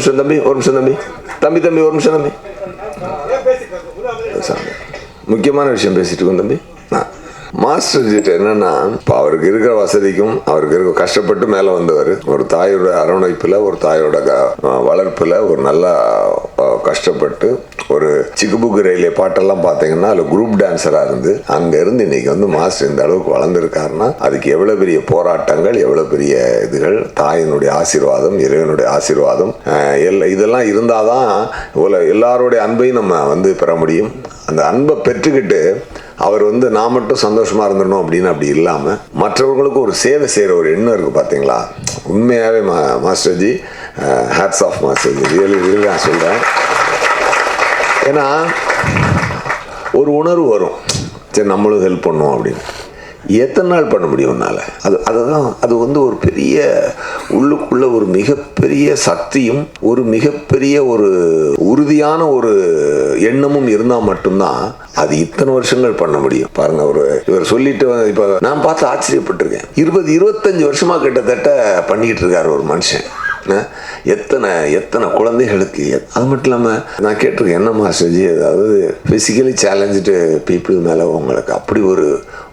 நிமிஷம் தம்பி ஒரு நிமிஷம் தம்பி தம்பி தம்பி ஒரு நிமிஷம் தம்பி முக்கியமான விஷயம் பேசிட்டு இருக்கோம் தம்பி மாஸ்டர் கிட்ட என்னன்னா இப்போ அவருக்கு இருக்கிற வசதிக்கும் அவருக்கு இருக்க கஷ்டப்பட்டு மேலே வந்தவர். ஒரு தாயோட அரவணைப்பில் ஒரு தாயோட க- வளர்ப்பில் ஒரு நல்லா கஷ்டப்பட்டு ஒரு சிக்குபுக்கு ரயிலே பாட்டெல்லாம் பார்த்தீங்கன்னா அதில் குரூப் டான்ஸராக இருந்து அங்கேருந்து இன்னைக்கு வந்து மாஸ்டர் இந்த அளவுக்கு வளர்ந்துருக்காருன்னா அதுக்கு எவ்வளோ பெரிய போராட்டங்கள் எவ்வளோ பெரிய இதுகள் தாயினுடைய ஆசீர்வாதம் இறைவனுடைய ஆசீர்வாதம் எல்ல- இதெல்லாம் இருந்தால் தான் எல்லாருடைய அன்பையும் நம்ம வந்து பெற முடியும். அந்த அன்பை பெற்றுக்கிட்டு அவர் வந்து நான் மட்டும் சந்தோஷமா இருந்துடணும் அப்படின்னு அப்படி இல்லாமல் மற்றவர்களுக்கு ஒரு சேவை செய்கிற ஒரு எண்ணம் இருக்குது பார்த்தீங்களா உண்மையாகவே மா மாஸ்டர்ஜி ஹேட்ஸ் ஆஃப் மாஸ்டர்ஜி ரியலி ரியலி நான் சொல்கிறேன் ஏன்னா ஒரு உணர்வு வரும். சரி நம்மளும் ஹெல்ப் பண்ணுவோம் அப்படின்னு. எத்தனை நாள் பண்ண முடியும் உன்னால்? அது அதுதான் அது வந்து ஒரு பெரிய உள்ளுக்குள்ள ஒரு மிகப்பெரிய சக்தியும் ஒரு மிகப்பெரிய ஒரு உறுதியான ஒரு எண்ணமும் இருந்தால் மட்டும்தான் அது இத்தனை வருஷங்கள் பண்ண முடியும். பாருங்க ஒரு இவர் சொல்லிட்டு இப்போ நான் பார்த்து ஆச்சரியப்பட்டிருக்கேன். இருபது இருபத்தஞ்சு வருஷமா கிட்டத்தட்ட பண்ணிக்கிட்டு இருக்காரு ஒரு மனுஷன். எத்தனை எத்தனை குழந்தைகளுக்கு அது மட்டும் இல்லாமல் நான் கேட்டிருக்கேன் என்ன மாஸ்டர்ஜி அதாவது ஃபிசிக்கலி சேலஞ்சு பீப்புள் மேலே உங்களுக்கு அப்படி ஒரு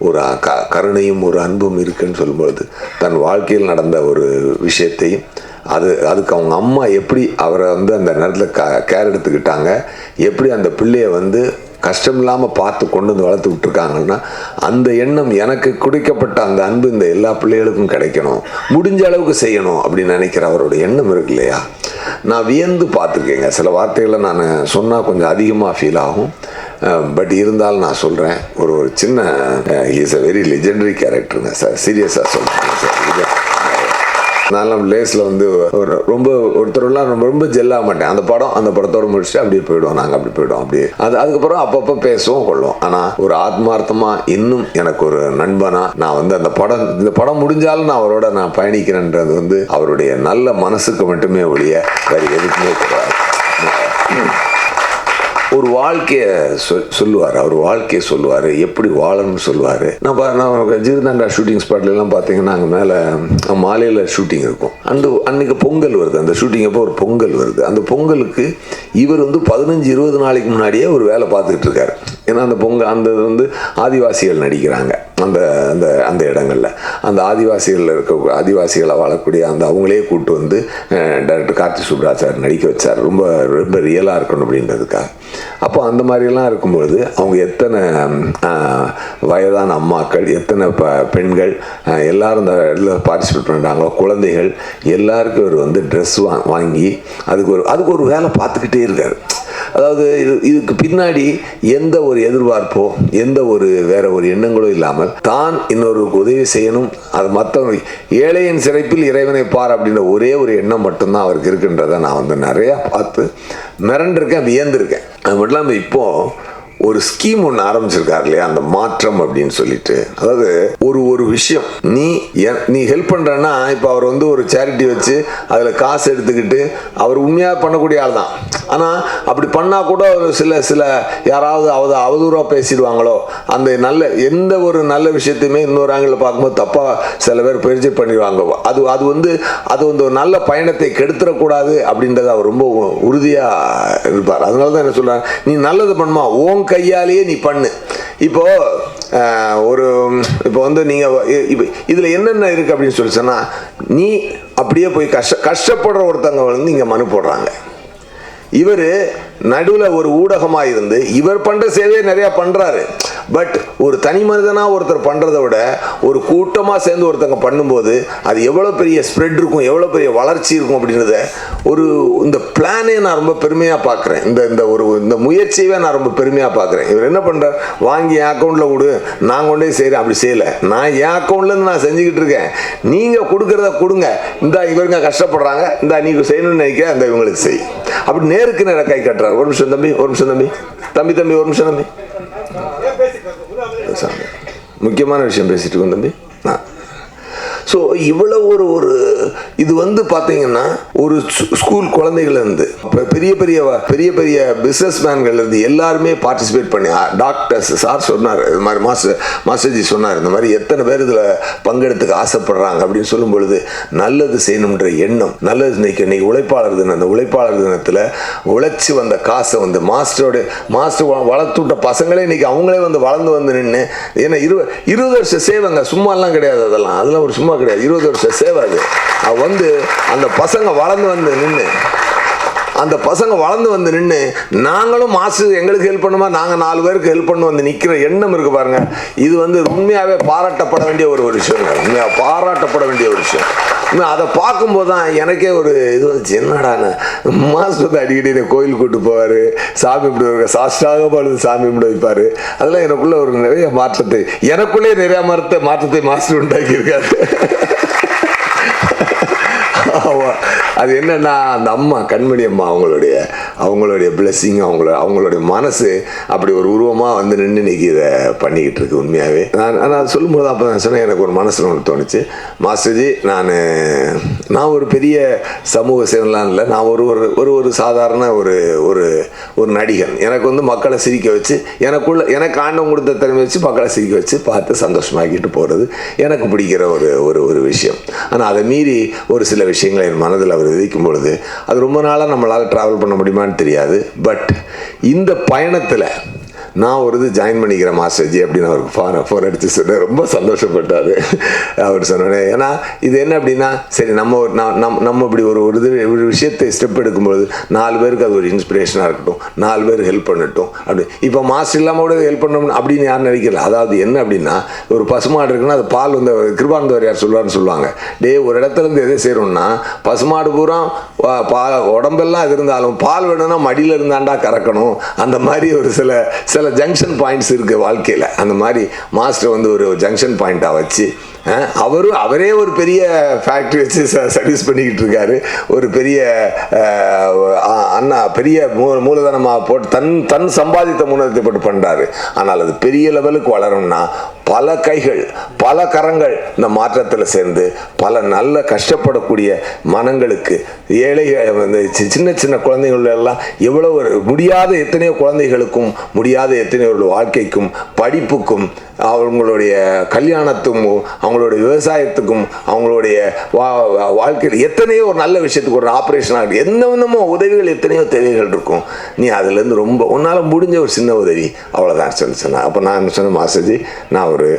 ஒரு க கருணையும் ஒரு அன்பும் இருக்குன்னு சொல்லும்பொழுது தன் வாழ்க்கையில் நடந்த ஒரு விஷயத்தையும் அது அதுக்கு அவங்க அம்மா எப்படி அவரை வந்து அந்த நேரத்தில் க கேர் எடுத்துக்கிட்டாங்க எப்படி அந்த பிள்ளையை வந்து கஷ்டம் இல்லாமல் பார்த்து கொண்டு வந்து வளர்த்து விட்டுருக்காங்கன்னா அந்த எண்ணம் எனக்கு குடிக்கப்பட்ட அந்த அன்பு இந்த எல்லா பிள்ளைகளுக்கும் கிடைக்கணும் முடிஞ்ச அளவுக்கு செய்யணும் அப்படின்னு நினைக்கிற அவரோட எண்ணம் இருக்கு இல்லையா? நான் வியந்து பார்த்துருக்கேங்க. சில வார்த்தைகளை நான் சொன்னால் கொஞ்சம் அதிகமாக ஃபீல் ஆகும். பட் இருந்தாலும் நான் சொல்கிறேன் ஒரு ஒரு சின்ன இஸ் அ வெரி லெஜெண்டரி கேரக்டருங்க சார் சீரியஸாக சொல்கிறேன் சார் இது நான்லாம் லேஸில் வந்து ஒரு ரொம்ப ஒருத்தரெல்லாம் ரொம்ப ரொம்ப ஜெல்லாக மாட்டேன். அந்த படம் அந்த படத்தோட முடிச்சுட்டு அப்படியே போயிடுவோம். நாங்கள் அப்படி போயிடுவோம். அப்படியே. அது அதுக்கப்புறம் அப்பப்போ பேசுவோம் கொள்வோம் ஆனால் ஒரு ஆத்மார்த்தமாக இன்னும் எனக்கு ஒரு நண்பனா நான் வந்து அந்த படம் இந்த படம் முடிஞ்சாலும் நான் அவரோட நான் பயணிக்கிறேன்றது வந்து அவருடைய நல்ல மனசுக்கு மட்டுமே ஒழிய வேறு எதுக்குமே கிடையாது. ஒரு வாழ்க்கையை சொல்லுவார். அவர் வாழ்க்கையை சொல்லுவார். எப்படி வாழணும்னு சொல்லுவார். நான் நான் ஜீர்தாண்டா ஷூட்டிங் ஸ்பாட்லலாம் பார்த்தீங்கன்னா அங்கே மேலே மாலையில் ஷூட்டிங் இருக்கும். அந்த அன்னைக்கு பொங்கல் வருது. அந்த ஷூட்டிங் அப்போ ஒரு பொங்கல் வருது. அந்த பொங்கலுக்கு இவர் வந்து பதினஞ்சு இருபது நாளைக்கு முன்னாடியே ஒரு வேலை பார்த்துக்கிட்டு இருக்காரு. ஏன்னா அந்த பொங்கல் அந்த இது வந்து ஆதிவாசிகள் நடிக்கிறாங்க. அந்த அந்த அந்த இடங்களில். அந்த ஆதிவாசிகளில் இருக்க ஆதிவாசிகளை வாழக்கூடிய அந்த அவங்களே கூப்பிட்டு வந்து டேரக்டர் கார்த்தி சுப்ராஜ் சார் நடிக்க வச்சார். ரொம்ப ரொம்ப ரியலாக இருக்கணும் அப்படின்றதுக்காக. அப்போ அந்த மாதிரிலாம் இருக்கும்பொழுது அவங்க எத்தனை வயதான அம்மாக்கள் எத்தனை ப பெண்கள் எல்லாரும் இந்த இதில் பார்ட்டிசிபேட் பண்ணுறாங்களோ குழந்தைகள் எல்லாருக்கும் இவர் வந்து ட்ரெஸ் வா வாங்கி அதுக்கு ஒரு அதுக்கு ஒரு வேலை பார்த்துக்கிட்டே இருக்கார். அதாவது இது இதுக்கு பின்னாடி எந்த ஒரு எதிர்பார்ப்போ எந்த ஒரு வேற ஒரு எண்ணங்களோ இல்லாமல் தான் இன்னொருக்கு உதவி செய்யணும். அது மற்றவங்க ஏழையின் சிறைப்பில் இறைவனை பார் அப்படின்ற ஒரே ஒரு எண்ணம் மட்டும்தான் அவருக்கு இருக்குன்றதை நான் வந்து நிறையா பார்த்து மிரண்டிருக்கேன் வியந்திருக்கேன். அது மட்டும் இல்லாமல் இப்போது ஒரு ஸ்கீம் ஒன்று ஆரம்பிச்சிருக்காரு இல்லையா? அந்த மாற்றம் அப்படின்னு சொல்லிட்டு. அதாவது ஒரு ஒரு விஷயம். நீ நீ ஹெல்ப் பண்ணுறன்னா இப்போ அவர் வந்து ஒரு சேரிட்டி வச்சு அதில் காசு எடுத்துக்கிட்டு அவர் உண்மையாக பண்ணக்கூடிய ஆள் தான். ஆனால் அப்படி பண்ணால் கூட ஒரு சில சில யாராவது அவத அவதூறாக பேசிடுவாங்களோ அந்த நல்ல எந்த ஒரு நல்ல விஷயத்தையுமே இன்னொரு ஆங்கிளில் பார்க்கும்போது தப்பாக சில பேர் பயிற்சி பண்ணிடுவாங்க. அது அது வந்து அது வந்து ஒரு நல்ல பயணத்தை கெடுத்துடக்கூடாது அப்படின்றத அவர் ரொம்ப உறுதியாக இருப்பார். அதனால தான் என்ன சொல்கிறார் நீ நல்லது பண்ணுமா? ஓன் கையாலேயே நீ பண்ணு. இப்போ ஆஹ், ஒரு இப்போ வந்து நீங்கள் இப்போ இதில் என்னென்ன இருக்குது அப்படின்னு சொல்லி சொன்னால் நீ அப்படியே போய் கஷ்ட கஷ்டப்படுற ஒருத்தங்க வந்து இங்கே மனு போடுறாங்க. இவர் நடுவில் ஒரு ஊடகமாக இருந்து இவர் பண்ணுற சேவையை நிறையா பண்ணுறாரு பட் ஒரு தனி மனிதனாக ஒருத்தர் பண்ணுறதை விட ஒரு கூட்டமாக சேர்ந்து ஒருத்தங்க பண்ணும்போது அது எவ்வளோ பெரிய ஸ்ப்ரெட் இருக்கும் எவ்வளோ பெரிய வளர்ச்சி இருக்கும் அப்படின்றத ஒரு இந்த பிளானே நான் ரொம்ப பெருமையாக பார்க்குறேன். இந்த இந்த ஒரு இந்த முயற்சியவே நான் ரொம்ப பெருமையாக பார்க்குறேன். இவர் என்ன பண்ணுறார் வாங்கி என் அக்கௌண்ட்டில் விடு நான் கொண்டே செய்கிறேன் அப்படி செய்யலை. நான் என் அக்கௌண்ட்லேருந்து நான் செஞ்சுக்கிட்டு இருக்கேன். நீங்கள் கொடுக்குறத கொடுங்க. இந்த இவருங்க கஷ்டப்படுறாங்க. இந்த நீ செய்யணும்னு நினைக்கிற அந்த இவங்களுக்கு செய். அப்படி நேருக்கு நேராக கை கட்டுறாரு. ஒரு நிமிஷம் தம்பி ஒரு நிமிஷம் தம்பி. தம்பி தம்பி ஒரு நிமிஷம் தம்பி. முக்கியமான விஷயம் பேசிட்டு இருக்கோம் தம்பி. ஸோ இவ்வளோ ஒரு ஒரு இது வந்து பார்த்தீங்கன்னா ஒரு ஸ்கூல் குழந்தைகள்லேருந்து பெரிய பெரிய பெரிய பெரிய பிஸ்னஸ் மேன்கள்லேருந்து எல்லாருமே பார்ட்டிசிபேட் பண்ணி டாக்டர்ஸ் சார் சொன்னார் இது மாதிரி மாஸ்டர் மாஸ்டர்ஜி சொன்னார் இந்த மாதிரி எத்தனை பேர் இதில் பங்கெடுத்துக்க ஆசைப்படுறாங்க அப்படின்னு சொல்லும் பொழுது நல்லது செய்யணுன்ற எண்ணம் நல்லது இன்னைக்கு இன்னைக்கு உழைப்பாளர் தினம் அந்த உழைப்பாளர் தினத்தில் உழைச்சி வந்த காசை வந்து மாஸ்டரோட மாஸ்டர் வளர்த்து விட்ட பசங்களே இன்னைக்கு அவங்களே வந்து வளர்ந்து வந்து நின்று ஏன்னா இருபது இருபது வருஷம் சேவைங்க சும்மாலாம் கிடையாது அதெல்லாம். அதெல்லாம் ஒரு சும்மா கிடையாது இருபது வருஷம் சேவை அது அது வந்து அந்த பசங்க வளர்ந்து வந்து நின்று அந்த பசங்க வளர்ந்து வந்து நின்று நாங்களும் மாசு எங்களுக்கு ஹெல்ப் பண்ணுமா? நாங்கள் நாலு பேருக்கு ஹெல்ப் பண்ண வந்து நிற்கிற எண்ணம் இருக்கு பாருங்க. இது வந்து உண்மையாகவே பாராட்டப்பட வேண்டிய ஒரு ஒரு உண்மையாக பாராட்டப்பட வேண்டிய ஒரு விஷயம். அதை பார்க்கும்போது தான் எனக்கே ஒரு இது வந்துச்சு. என்னடான்னு மாசு வந்து அடிக்கடி என்னை கோயில் கூட்டு போவார். சாமி கும்பிடுவாங்க சாஷ்டாக பாடுது சாமி கும்பிட வைப்பார். அதெல்லாம் எனக்குள்ளே ஒரு நிறைய மாற்றத்தை எனக்குள்ளே நிறைய மாற்றத்தை மாற்றத்தை மாஸ்டர் உண்டாக்கியிருக்காரு. அது என்னன்னா அந்த அம்மா கண்மணி அம்மா அவங்களுடைய அவங்களுடைய பிளெஸ்ஸிங் அவங்கள அவங்களுடைய மனசு அப்படி ஒரு உருவமாக வந்து நின்று இன்னைக்கு இதை பண்ணிக்கிட்டு இருக்கு உண்மையாகவே நான் நான் சொல்லும்போது அப்போ நான் சொன்னேன் எனக்கு ஒரு மனசில் ஒன்று தோணுச்சு. மாஸ்டர்ஜி நான் நான் ஒரு பெரிய சமூக சேவலாம் இல்லை. நான் ஒரு ஒரு ஒரு ஒரு சாதாரண ஒரு ஒரு ஒரு நடிகன். எனக்கு வந்து மக்களை சிரிக்க வச்சு எனக்குள்ள எனக்கு ஆண்டவன் கொடுத்த திறமை வச்சு மக்களை சிரிக்க வச்சு பார்த்து சந்தோஷமாக்கிட்டு போகிறது எனக்கு பிடிக்கிற ஒரு ஒரு ஒரு விஷயம். ஆனால் அதை மீறி ஒரு சில விஷயம் விஷயங்களை என் மனதில் அவர் விதிக்கும் பொழுது அது ரொம்ப நாளாக நம்மளால் ட்ராவல் பண்ண முடியுமான்னு தெரியாது. பட் இந்த பயணத்தில் நான் ஒரு இது ஜாயின் பண்ணிக்கிறேன் மாஸ்டர்ஜி அப்படின்னு அவருக்கு ஃபோன் ஃபோன் அடித்து சொன்னேன். ரொம்ப சந்தோஷப்பட்டார். அவர் சொன்னோன்னே ஏன்னா இது என்ன அப்படின்னா சரி நம்ம ஒரு நம் நம்ம இப்படி ஒரு ஒரு இது ஒரு விஷயத்தை ஸ்டெப் எடுக்கும்பொழுது நாலு பேருக்கு அது ஒரு இன்ஸ்பிரேஷனாக இருக்கட்டும். நாலு பேர் ஹெல்ப் பண்ணட்டும். அப்படி இப்போ மாஸ்டர் இல்லாமல் கூட ஹெல்ப் பண்ணணும் அப்படின்னு யாரும் நினைக்கல. அதாவது என்ன அப்படின்னா ஒரு பசுமாடு இருக்குன்னா அது பால் வந்து கிருபானந்தவர் யார் சொல்லுவார்னு சொல்லுவாங்க. டே ஒரு இடத்துல இருந்து எதை செய்கிறோம்னா பசுமாடு பூரா பால் உடம்பெல்லாம் இருந்தாலும் பால் வேணும்னா மடியில் இருந்தாண்டா கறக்கணும். அந்த மாதிரி ஒரு சில சில ஜங்ஷன் பாயிண்ட்ஸ் இருக்குது வாழ்க்கையில். அந்த மாதிரி மாஸ்டர் வந்து ஒரு ஜங்ஷன் பாயிண்ட்டாக வச்சு அவரும் அவரே ஒரு பெரிய ஃபேக்ட்ரி வச்சு சர்வீஸ் பண்ணிக்கிட்டு இருக்காரு. ஒரு பெரிய அண்ணா பெரிய மூ மூலதனமாக போட்டு தன் தன் சம்பாதித்த மூலதனத்தை போட்டு பண்ணுறாரு ஆனால் அது பெரிய லெவலுக்கு வளரும்னா பல கைகள் பல கரங்கள் இந்த மாற்றத்தில் சேர்ந்து பல நல்ல கஷ்டப்படக்கூடிய மனங்களுக்கு ஏழை வந்து சி- சின்ன சின்ன குழந்தைகள் எல்லாம் எவ்வளோ ஒரு முடியாத எத்தனையோ குழந்தைகளுக்கும் முடியாத எத்தனையோ ஒரு வாழ்க்கைக்கும் படிப்புக்கும் அவங்களுடைய கல்யாணத்துக்கும் அவங்களுடைய விவசாயத்துக்கும் அவங்களுடைய வா வாழ்க்கையில் எத்தனையோ ஒரு நல்ல விஷயத்துக்கு ஒரு ஆப்ரேஷன் ஆகிட்டு என்னென்னமோ உதவிகள் எத்தனையோ தேவைகள் இருக்கும். நீ அதுலேருந்து ரொம்ப உன்னால் முடிஞ்ச ஒரு சின்ன உதவி. அவ்வளோதான் சொல்லி சொன்னேன் அப்போ நான் சொன்னேன் மாஸ்டர்ஜி நான் ஒரு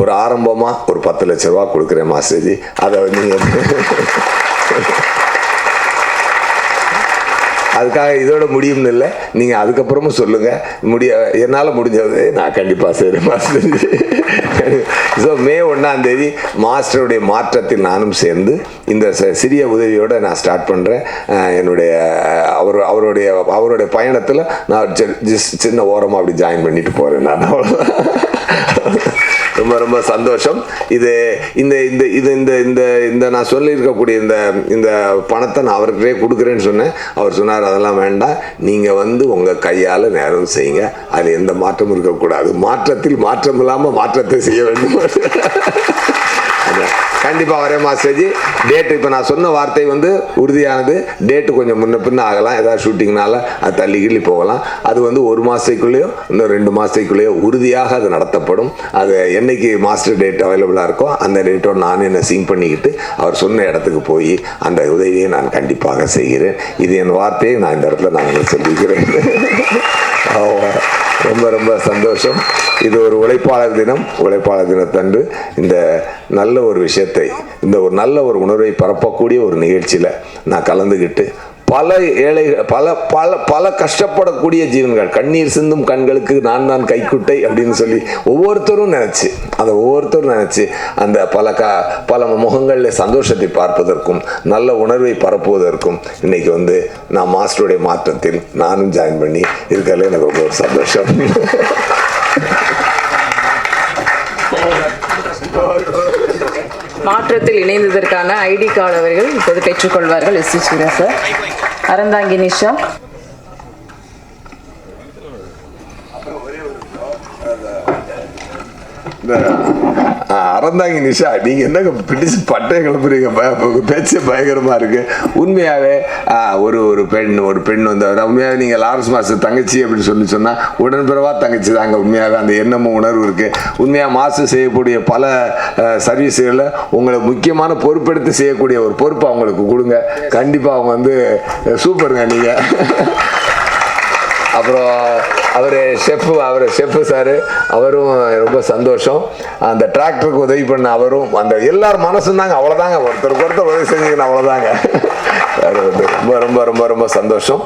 ஒரு ஆரம்பமாக ஒரு பத்து லட்ச ரூபா கொடுக்குறேன் மாஸ்டர்ஜி. அதை நீங்கள் அதுக்காக இதோட முடியும்னு இல்லை. நீங்கள் அதுக்கப்புறமும் சொல்லுங்கள் முடிய என்னால் முடிஞ்சது நான் கண்டிப்பாக செய்கிறேன் மாஸ்டர். ஸோ மே ஒன்றாம் தேதி மாஸ்டருடைய மாற்றத்தில் நானும் சேர்ந்து இந்த ச- சிறிய உதவியோடு நான் ஸ்டார்ட் பண்ணுறேன் என்னுடைய அவர் அவருடைய அவருடைய பயணத்தில் நான் ஜஸ்ட் சின்ன ஓரமாக அப்படி ஜாயின் பண்ணிட்டு போகிறேன் நான். அவ்வளோதான் ரொம்ப ரொம்ப சந்தோஷம். இது இந்த இந்த இது இந்த இந்த இந்த நான் சொல்லியிருக்கக்கூடிய இந்த இந்த பணத்தை நான் அவருக்கே கொடுக்குறேன்னு சொன்னேன். அவர் சொன்னார் அதெல்லாம் வேண்டாம். நீங்கள் வந்து உங்கள் கையால் நேரம் செய்யுங்க. அதில் எந்த மாற்றமும் இருக்கக்கூடாது. மாற்றத்தில் மாற்றம் இல்லாமல் மாற்றத்தை செய்ய வேண்டும். கண்டிப்பாக கண்டிப்பா வரேன் மாஸ்டர்ஜி. டேட்டு இப்போ நான் சொன்ன வார்த்தை வந்து உறுதியானது. டேட்டு கொஞ்சம் முன்ன பின்ன ஆகலாம். ஏதாவது ஷூட்டிங்னால அது தள்ளி கிள்ளி போகலாம். அது வந்து ஒரு மாதத்துக்குள்ளேயோ இன்னும் ரெண்டு மாதத்துக்குள்ளேயோ உறுதியாக அது நடத்தப்படும் அது என்னைக்கு மாஸ்டர் டேட் அவைலபிளாக இருக்கோ அந்த டேட்டோடு நான் என்ன சிங் பண்ணிக்கிட்டு அவர் சொன்ன இடத்துக்கு போய் அந்த உதவியை நான் கண்டிப்பாக செய்கிறேன். இது என் வார்த்தையை நான் இந்த இடத்துல நான் உங்களுக்கு சொல்லிக்கிறேன். ரொம்ப ரொம்ப சந்தோஷம். இது ஒரு உழைப்பாளர் தினம் உழைப்பாளர் தினத்தன்று இந்த நல்ல ஒரு விஷயத்தை இந்த ஒரு நல்ல ஒரு உணர்வை பரப்பக்கூடிய ஒரு நிகழ்ச்சியில் நான் கலந்துக்கிட்டு பல ஏழை பல பல பல கஷ்டப்படக்கூடிய ஜீவன்கள். கண்ணீர் சிந்தும் கண்களுக்கு நான் தான் கைக்குட்டை அப்படின்னு சொல்லி ஒவ்வொருத்தரும் நினச்சி அதை ஒவ்வொருத்தரும் நினச்சி அந்த பல க பல முகங்களில் சந்தோஷத்தை பார்ப்பதற்கும் நல்ல உணர்வை பரப்புவதற்கும் இன்னைக்கு வந்து நான் மாஸ்டருடைய மாற்றத்தில் நானும் ஜாயின் பண்ணி இருக்கிறதுல எனக்கு ரொம்ப ஒரு சந்தோஷம். மாற்றத்தில் இணைந்ததற்கான ஐடி கார்டு அவர்கள் இப்போது பெற்றுக்கொள்வார்கள். S C Surya sir Aranthangi Nisha இந்த அறந்தாங்கி நிஷா நீங்க என்னங்க பிடிச்சு பட்டை கிளம்புறீங்க பேச்சு பேச்சே பயங்கரமா இருக்கு. உண்மையாவே ஒரு ஒரு பெண் ஒரு பெண் வந்து உண்மையாக நீங்க லாரன்ஸ் மாஸ்டர் தங்கச்சி அப்படின்னு சொல்லி சொன்னா உடன்பிறவா தங்கச்சி தாங்க உண்மையாவே அந்த எண்ணமும் உணர்வு இருக்கு. உண்மையா மாஸ்டர் செய்யக்கூடிய பல சர்வீஸுகளில் உங்களை முக்கியமான பொறுப்பெடுத்து செய்யக்கூடிய ஒரு பொறுப்பு அவங்களுக்கு கொடுங்க. கண்டிப்பா அவங்க வந்து சூப்பருங்க நீங்க. அப்புறம் அவர் ஷெஃப் அவர் ஷெஃப் சார் அவரும் ரொம்ப சந்தோஷம். அந்த டிராக்டருக்கு உதவி பண்ண அவரும் அந்த எல்லார் மனசும் தாங்க அவ்வளோதாங்க ஒருத்தருக்கு ஒருத்தர் உதவி செஞ்சுக்கணும் அவ்வளோதாங்க ரொம்ப ரொம்ப ரொம்ப ரொம்ப சந்தோஷம்.